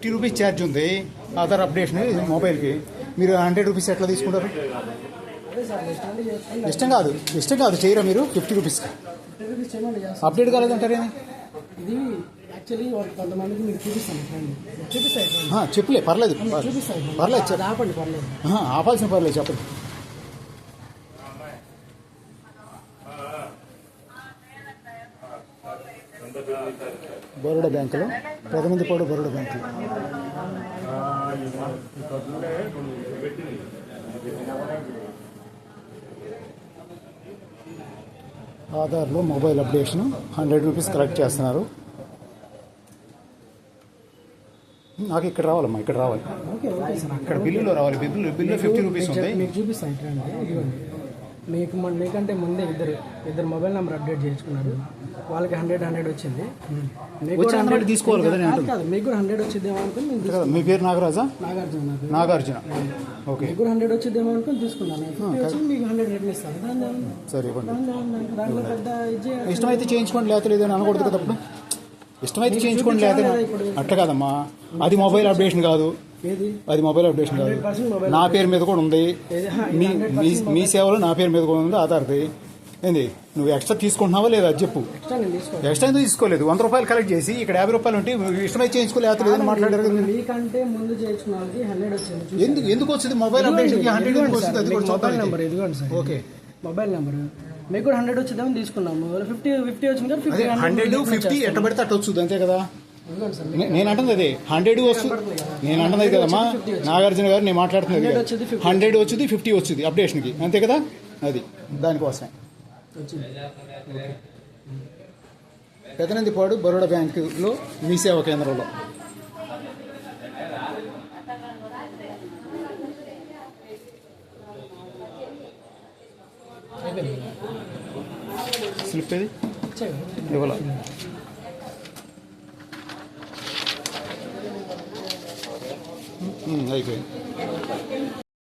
Fifty rupees charge ఉంది Aadhaar updation మొబైల్కి. మీరు హండ్రెడ్ రూపీస్ ఎట్లా తీసుకుంటారు? ఇష్టం కాదు ఇష్టం కాదు చేయరా మీరు? ఫిఫ్టీ రూపీస్ అప్డేట్ ఆ, చెప్పులే పర్లేదు. పర్లేదు. ఆపాల్సిన పర్లేదు చెప్పండి. బరోడా బ్యాంకులో? ప్రతినిధి పోడు బరోడా బ్యాంకులో. ఆధార్లో mobile updation hundred rupees collect చేస్తున్నారు. నాకు ఇక్కడ రావాలమ్మా ఇక్కడ రావాలి. ఇక్కడ బిల్లులో రావాలి. బిల్లు బిల్లు ఫిఫ్టీ రూపీస్ ఉంది మీకు చూపిస్తాను మీకు మన మీకంటే ముందే ఇద్దరు ఇద్దరు మొబైల్ నెంబర్ అప్డేట్ చేయించుకున్నారు. వాళ్ళకి హండ్రెడ్ హండ్రెడ్ వచ్చింది. మీకు కూడా హండ్రెడ్ తీసుకోవాలి కదా నేను కాదు, మీకు కూడా హండ్రెడ్ వచ్చిద్దేమో అనుకుని నేను మీ పేరు నాగరాజా? నాగార్జున నాగార్జున. ఓకే. మీకు కూడా హండ్రెడ్ వచ్చిద్దేమో అనుకుని తీసుకున్నాను. మీకు హండ్రెడ్ రిటర్న్ ఇస్తాను సరే ఇవ్వండి. దాంట్లో పెద్ద. ఇష్టమైతే చేయించుకోండి లేకపోతే లేదని అనకూడదు కదా అప్పుడు. ఇష్టమైతే చేయించుకోండి లేకపోతే అట్ట కాదమ్మా. అది మొబైల్ అప్డేషన్ కాదు. అది మొబైల్ అప్డేషన్ కాదు. నా పేరు మీద కూడా ఉంది. మీ మీ సేవలో నా పేరు మీద కూడా ఉంది ఆధార్ది. ఏంది? నువ్వు ఎక్స్ట్రా తీసుకుంటున్నావా లేదా? అది చెప్పు. ఎక్స్ట్రా ఎందుకు తీసుకోలేదు? వంద రూపాయలు కలెక్ట్ చేసి ఇక్కడ యాభై రూపాయలు ఉంటే ఇష్టమైతే చేయించుకోలేదు లేదని మాట్లాడారు. మీకంటే ముందు హండ్రెడ్ వచ్చింది ఎందుకు ఎందుకు వచ్చింది? మొబైల్ అప్డేషన్ హండ్రెడ్ ఎందుకు వచ్చింది? అది మొబైల్ నెంబర్ అయితే. ఇదిగోండి సార్ ఓకే. Mobile number. మీకు కూడా హండ్రెడ్ వచ్చిందేమో తీసుకున్నాము ఫిఫ్టీ ఫిఫ్టీ వచ్చింది హండ్రెడ్ ఫిఫ్టీ ఎట్ట పడితే అట్ట వచ్చుద్ది అంతే కదా? నేను అంటుంది అదే. హండ్రెడ్ వస్తుంది నేను అంటున్నది కదమ్మా. నాగార్జున గారు నేను మాట్లాడుతున్నది హండ్రెడ్ వచ్చేది, ఫిఫ్టీ హండ్రెడ్ వచ్చింది. ఫిఫ్టీ వచ్చింది. అప్డేషన్కి. అంతే కదా? అది. దానికోసమే. పెదనందిపాడు బరోడా బ్యాంకులో మీ సేవా కేంద్రంలో. అయిపోయింది స్లిప్ ఏది ఇచ్చేయండి. ఇవ్వాల అయిపోయింది